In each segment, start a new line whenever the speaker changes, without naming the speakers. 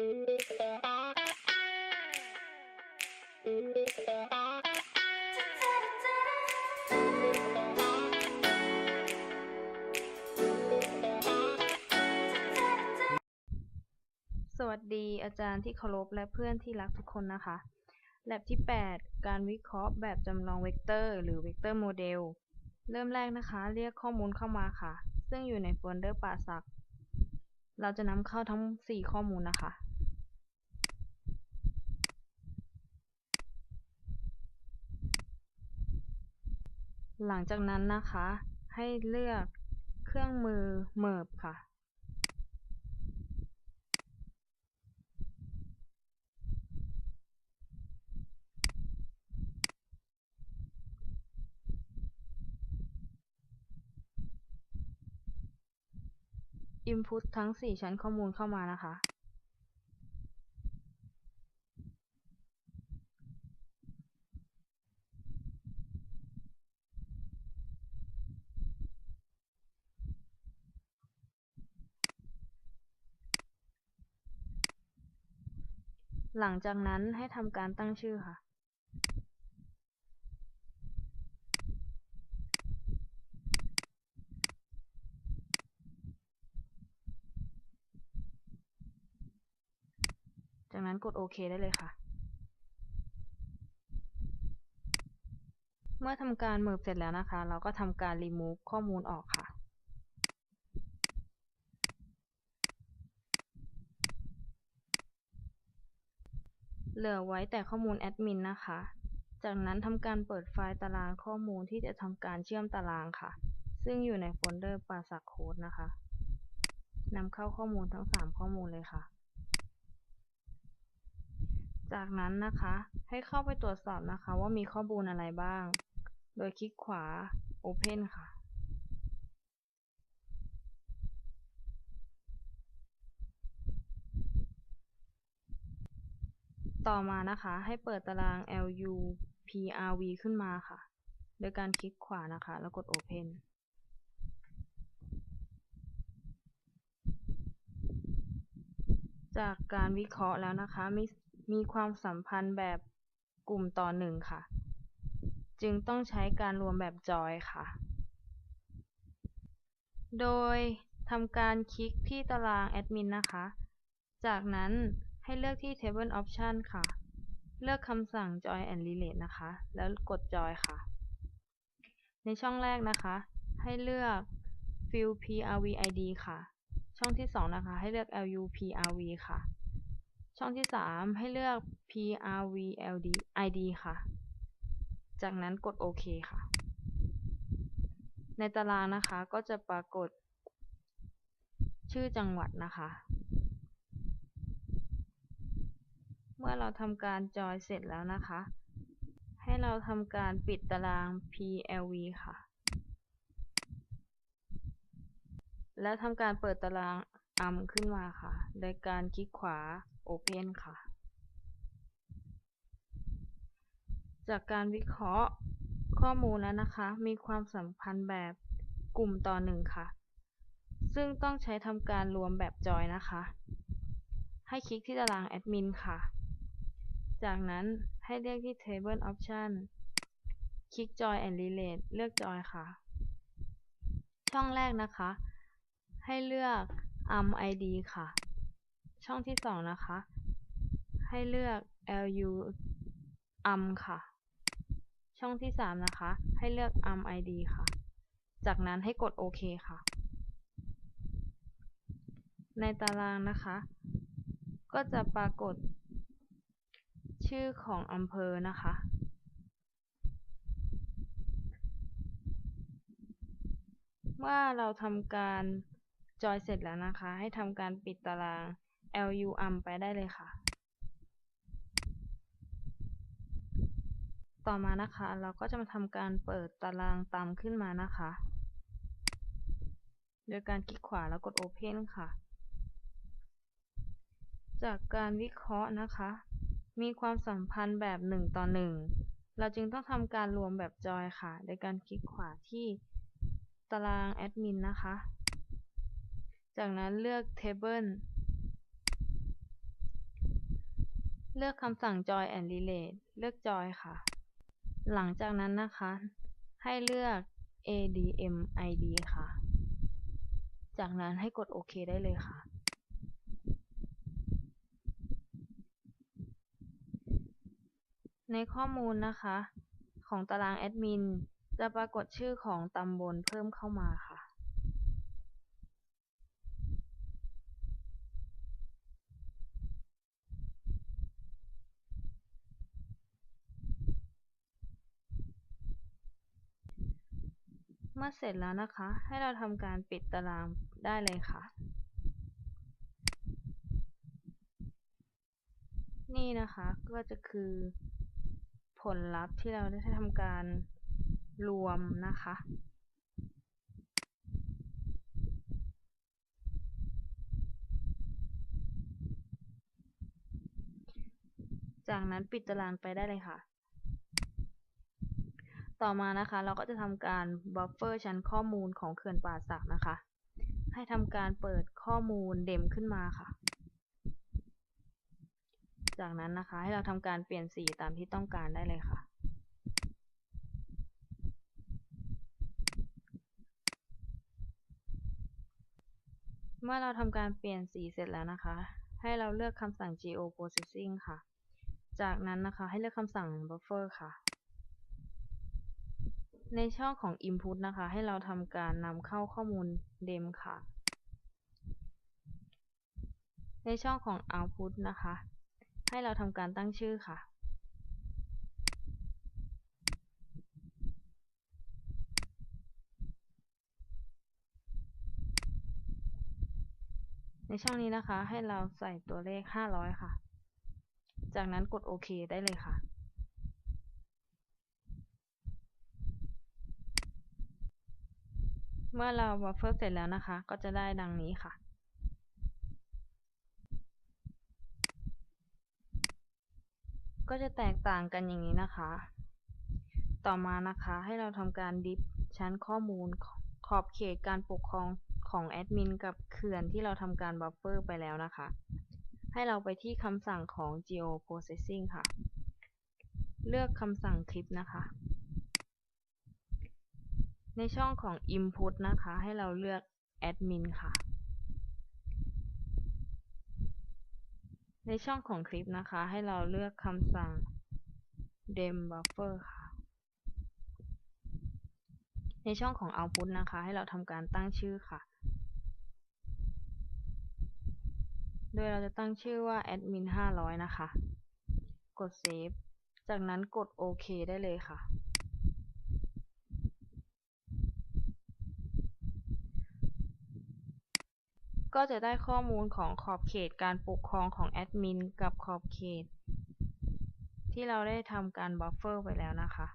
สวัสดีอาจารย์ที่เคารพและเพื่อนที่รักทุกคนนะคะ แลบที่ 8 การวิเคราะห์แบบจำลองเวกเตอร์ หรือเวกเตอร์โมเดล เริ่มแรกนะคะ เรียกข้อมูลเข้ามาค่ะ ซึ่งอยู่ในโฟลเดอร์ป่าสัก เราจะนำเข้าทั้ง 4 ข้อมูลนะคะ หลังจากนั้นนะคะ ให้เลือกเครื่องมือ Merge ค่ะ Input ทั้ง 4 ชั้นข้อมูลเข้ามานะคะ หลังจากนั้นให้ทำการตั้งชื่อค่ะ จากนั้นกดโอเคได้เลยค่ะ เมื่อทำการ Merge เสร็จแล้วนะคะ เราก็ทำการ Remove ข้อมูลออกค่ะ เหลือไว้แต่ข้อมูลแอดมินนะคะ จากนั้นทำการเปิดไฟล์ตารางข้อมูลที่จะทำการเชื่อมตารางค่ะ ซึ่งอยู่ในโฟลเดอร์ปราสักโค้ดนะคะนำเข้าข้อมูลทั้ง 3 ข้อมูลเลยค่ะ จากนั้นนะคะ ให้เข้าไปตรวจสอบนะคะว่ามีข้อมูลอะไรบ้าง โดยคลิกขวา Open ค่ะ ต่อมานะคะให้เปิดตาราง LUPRV ขึ้นมาค่ะ โดยการคลิกขวานะคะ แล้วกด Open จากการวิเคราะห์แล้วนะคะมีมีความสัมพันธ์แบบกลุ่มต่อหนึ่งค่ะ จึงต้องใช้การรวมแบบจอยค่ะ โดยทำการคลิกที่ตารางแอดมินนะคะ จากนั้น ให้เลือกที่ Table Option ค่ะ เลือกคำสั่ง Join and Relate นะคะ แล้วกด Join ค่ะ ในช่องแรกนะคะ ให้เลือก Field PRV ID ค่ะ ช่องที่ 2 นะคะ ให้เลือก LUPRV ค่ะ ช่องที่ 3 ให้เลือก PRV LD ID ค่ะ จากนั้นกดโอเคค่ะ ในตารางนะคะก็จะปรากฏชื่อจังหวัดนะคะ เมื่อเราทำการจอยเสร็จแล้วนะคะ ให้เราทำการปิดตาราง PLV ค่ะ แล้วทำการเปิดตาราง UM ขึ้นมาค่ะ โดยการคลิกขวา Open ค่ะ จากการวิเคราะห์ข้อมูลแล้วนะคะ มีความสัมพันธ์แบบกลุ่มต่อหนึ่งค่ะ ซึ่งต้องใช้ทำการรวมแบบจอยนะคะ ให้คลิกที่ตารางแอดมินค่ะ จากนั้นให้เลือกที่ Table Option คลิก Join and Relate เลือก Join ค่ะ ช่องแรกนะคะ ให้เลือก UM ID ค่ะ ช่องที่ 2 นะคะ ให้เลือก LU UM ค่ะ ช่องที่ 3 นะคะ ให้เลือก UM ID ค่ะ จากนั้นให้กดโอเคค่ะ ในตารางนะคะ ก็จะปรากฏ ชื่อของอำเภอนะคะเมื่อเราทำการจอยเสร็จแล้วนะคะ ให้ทำการปิดตาราง LUM ไปได้เลยค่ะ ต่อมานะคะ เราก็จะมาทำการเปิดตารางตามขึ้นมานะคะ โดยการคลิกขวาแล้วกด Open ค่ะ จากการวิเคราะห์นะคะ มีความสัมพันธ์แบบ1ต่อ1เราจึงต้องทำการรวมแบบจอยค่ะ โดยการคลิกขวาที่ตารางแอดมินนะคะ จากนั้นเลือก Table เลือกคำสั่ง join and relate เลือก join ค่ะ หลังจากนั้นนะคะ ให้เลือก adm id ค่ะ จากนั้นให้กดโอเคได้เลยค่ะ ในข้อมูลนะคะของตารางแอดมิน จะปรากฏชื่อของตำบลเพิ่มเข้ามาค่ะ เมื่อเสร็จแล้วนะคะ ให้เราทำการปิดตารางได้เลยค่ะ นี่นะคะก็จะคือ ผลลัพธ์ที่เราได้ทำการรวมนะคะ จากนั้นปิดตารางไปได้เลยค่ะ ต่อมานะคะเราก็จะทำการบัฟเฟอร์ชั้นข้อมูลของเขื่อนป่าสักนะคะ ให้ทำการเปิดข้อมูลเดมขึ้นมาค่ะ จากนั้นนะคะ ให้เราทำการเปลี่ยนสีตามที่ต้องการได้เลยค่ะ เมื่อเราทำการเปลี่ยนสีเสร็จแล้วนะคะ ให้เราเลือกคำสั่ง geo processing ค่ะ จากนั้นนะคะให้เลือกคำสั่ง buffer ค่ะ ในช่องของ input นะคะ ให้เราทำการนำเข้าข้อมูล dem ค่ะในช่องของ output นะคะ ให้เราทำการตั้งชื่อค่ะ ในช่องนี้นะคะ ให้เราใส่ตัวเลข 500 ค่ะ จากนั้นกดโอเคได้เลยค่ะเมื่อเราบัฟเฟอร์เสร็จแล้วนะคะ ก็จะได้ดังนี้ค่ะ ก็จะแตกต่างกันอย่างนี้นะคะ ต่อมานะคะให้เราทำการดิฟชั้นข้อมูลขอบเขตการปกครองของแอดมินกับเขื่อนที่เราทำการบัฟเฟอร์ไปแล้วนะคะ ให้เราไปที่คำสั่งของ geo processing ค่ะ เลือกคำสั่งคลิปนะคะ ในช่องของ input นะคะ ให้เราเลือก admin ค่ะ ในช่องของคลิปนะคะ ให้เราเลือกคำสั่ง dem buffer ค่ะ ในช่องของ output นะคะ ให้เราทำการตั้งชื่อค่ะ โดยเราจะตั้งชื่อว่า admin 500 นะคะ กด save จากนั้นกดโอเคได้เลยค่ะ ก็จะได้ข้อมูลของขอบเขตการปกครองของแอดมินกับขอบเขต ที่เราได้ทำการบัฟเฟอร์ไปแล้วนะคะ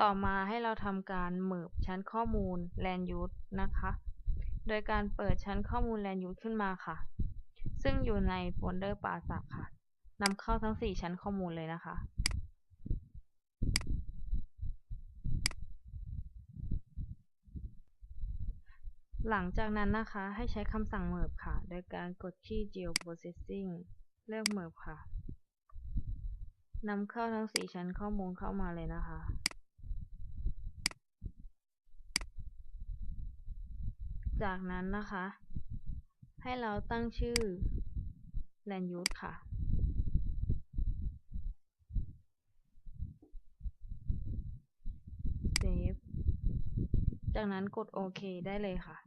ต่อมาให้เราทำการเมิบชั้นข้อมูล land use นะคะ โดยการเปิดชั้นข้อมูล land use ขึ้นมาค่ะ ซึ่งอยู่ในโฟลเดอร์ปาสักค่ะนำเข้าทั้ง 4 ชั้นข้อมูลเลยนะคะ หลังจากนั้นนะคะ ให้ใช้คำสั่ง merge ค่ะ โดยการกดที่ geo processing เลือก merge ค่ะนำเข้าทั้ง 4 ชั้นข้อมูลเข้ามาเลยนะคะ จากนั้นนะคะ ให้เราตั้งชื่อ land use ค่ะ save จากนั้นกดโอเคได้เลยค่ะ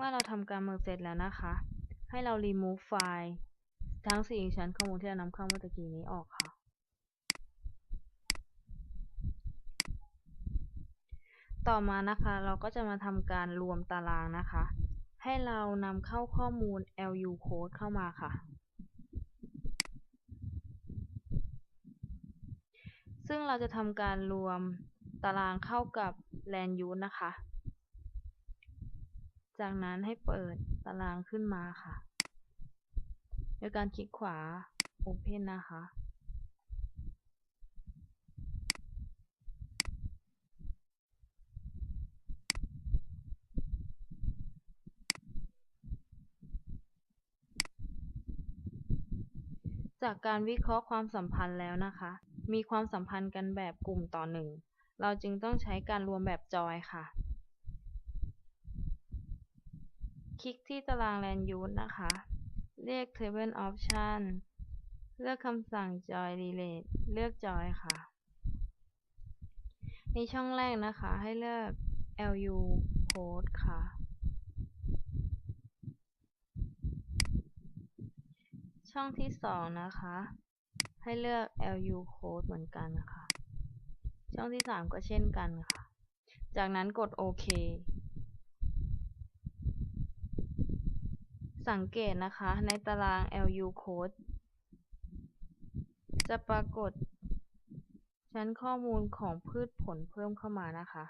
เมื่อเราทำการเมิร์เสร็จแล้วนะคะ ให้เรา remove ไฟล์ทั้ง4ชั้นข้อมูลที่เรานำเข้าเมื่อกี้นี้ออกค่ะ ต่อมานะคะเราก็จะมาทำการรวมตารางนะคะ ให้เรานำเข้าข้อมูล lu code เข้ามาค่ะ ซึ่งเราจะทำการรวมตารางเข้ากับ land use นะคะ จากนั้นให้เปิดตารางขึ้นมาค่ะ โดยการคลิกขวา Open นะคะ จากการวิเคราะห์ความสัมพันธ์แล้วนะคะ มีความสัมพันธ์กันแบบกลุ่มต่อหนึ่ง เราจึงต้องใช้การรวมแบบจอยค่ะ คลิกที่ตาราง Land Use นะคะ เรียก Table Option เลือกคำสั่ง Join Relate เลือกจอยค่ะ ในช่องแรกนะคะ ให้เลือก LU Code ค่ะ ช่องที่สองนะคะ ให้เลือก LU Code เหมือนกันค่ะ ช่องที่สามก็เช่นกันค่ะ จากนั้นกดโอเค สังเกตนะคะในตาราง LU Code จะปรากฏ ชั้นข้อมูลของพืชผลเพิ่มเข้ามานะคะ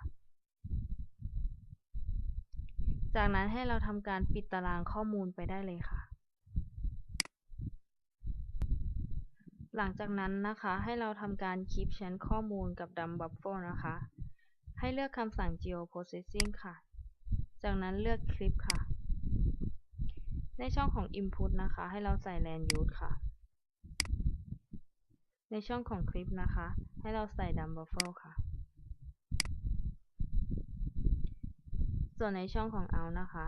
จากนั้นให้เราทำการปิดตารางข้อมูลไปได้เลยค่ะ หลังจากนั้นนะคะให้เราทำการคลิปชั้นข้อมูลกับ dump buffer นะคะ ให้เลือกคำสั่ง geoprocessing ค่ะ จากนั้นเลือกคลิปค่ะ ในช่องของ input นะคะ ให้เราใส่ land use ค่ะ ในช่องของคลิปนะคะ ให้เราใส่ dump buffer ค่ะ ส่วนในช่องของ out นะคะ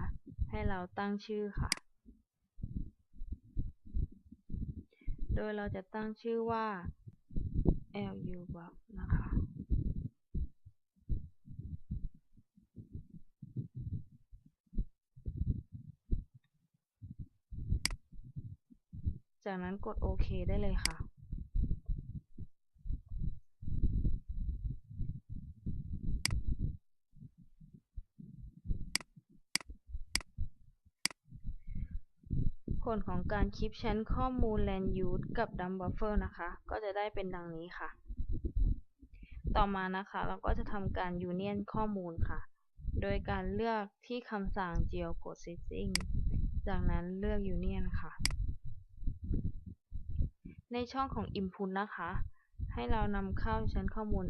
ให้เราตั้งชื่อค่ะ โดยเราจะตั้งชื่อว่า lu buff นะคะ จากนั้นกดโอเคได้เลยค่ะ ผลของการคลิปชั้นข้อมูล Land Use กับ Dump Buffer นะคะ ก็จะได้เป็นดังนี้ค่ะ ต่อมานะคะ เราก็จะทำการ Union ข้อมูลค่ะ โดยการเลือกที่คำสั่ง Geoprocessing จากนั้นเลือก Union ค่ะ ในช่องของ Input นะคะ ให้เรานำเข้าชั้นข้อมูล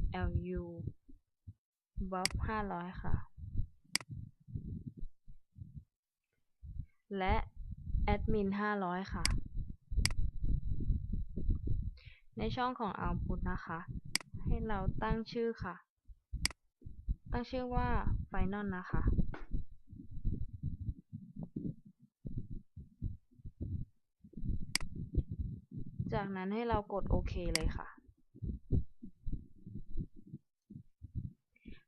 lu buff 500 ค่ะ และ admin 500 ค่ะ ในช่องของ output นะคะ ให้เราตั้งชื่อค่ะ ตั้งชื่อว่า final นะคะ จากนั้นให้เรากดโอเคเลยค่ะ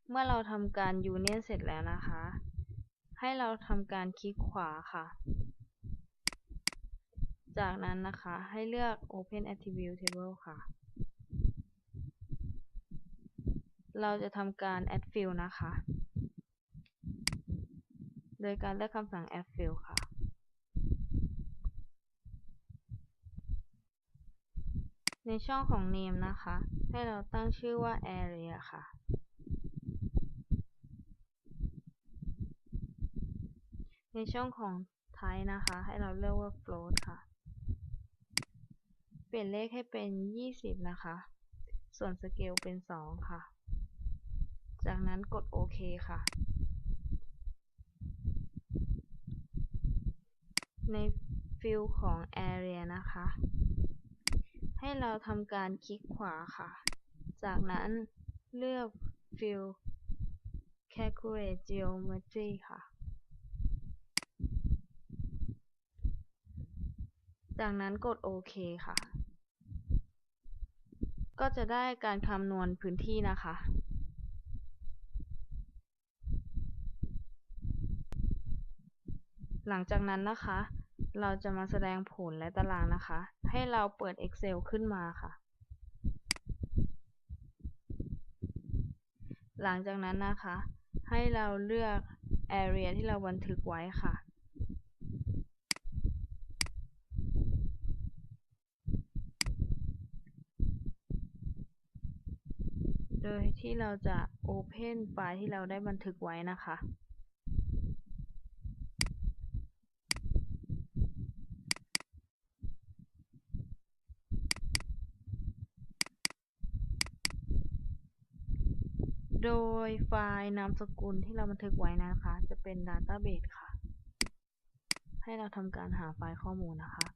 เมื่อเราทำการ union เสร็จแล้วนะคะ ให้เราทำการคลิกขวาค่ะ จากนั้นนะคะให้เลือก Open Attribute Table ค่ะ เราจะทำการ Add Field นะคะ โดยการเลือกคำสั่ง Add Field ค่ะ ในช่องของ Name นะคะ ให้เราตั้งชื่อว่า Area ค่ะ ในช่องของ Type นะคะ ให้เราเลือกว่า Float ค่ะ เปลี่ยนเลขให้เป็น 20 นะคะ ส่วน Scale เป็น 2 ค่ะ จากนั้นกดโอเคค่ะ ในฟิลของ Area นะคะ ให้เราทำการคลิกขวาค่ะ จากนั้นเลือกฟิล Calculate Geometry ค่ะ จากนั้นกดโอเคค่ะ ก็จะได้การคำนวณพื้นที่นะคะหลังจากนั้นนะคะ เราจะมาแสดงผลและตารางนะคะ ให้เราเปิด Excel ขึ้นมาค่ะ หลังจากนั้นนะคะ ให้เราเลือก Area ที่เราบันทึกไว้ค่ะโดยที่เราจะ Open ไฟล์ที่เราได้บันทึกไว้นะคะ โด ยไฟล์นามสกุลที่เราบันทึกไว้นะคะ จะเป็น Database ค่ะ ให้เราทำการหาไฟล์ข้อมูลนะคะ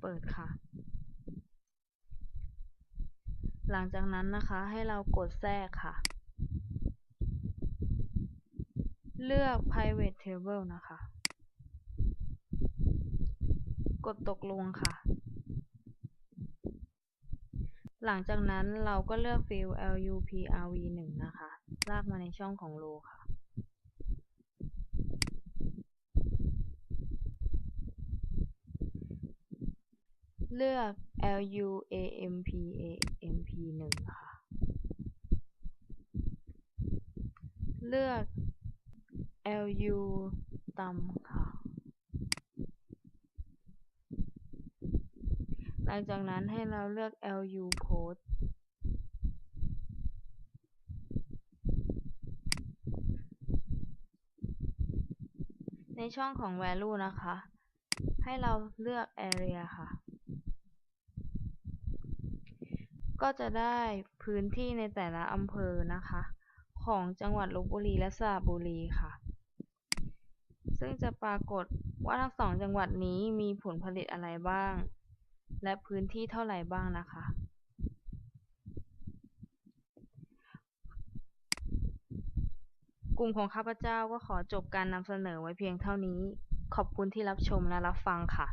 เปิดค่ะ หลังจากนั้นนะคะให้เรากดแทรกค่ะ เลือก private table นะคะ กดตกลงค่ะ หลังจากนั้นเราก็เลือกฟิล LUPRV1 นะคะ ลากมาในช่องของ row ค่ะ เลือก LUAMPAMP1 ค่ะ เลือก LU ตำค่ะ หลังจากนั้นให้เราเลือก LU post ในช่องของ value นะคะ ให้เราเลือก area ค่ะ ก็จะได้พื้นที่ในแต่ละอำเภอนะคะ ของจังหวัดลพบุรีและสระบุรีค่ะ ซึ่งจะปรากฏว่าทั้งสองจังหวัดนี้มีผลผลิตอะไรบ้าง และพื้นที่เท่าไหร่บ้างนะคะ กลุ่มของข้าพเจ้าก็ขอจบการนำเสนอไว้เพียงเท่านี้ ขอบคุณที่รับชมและรับฟังค่ะ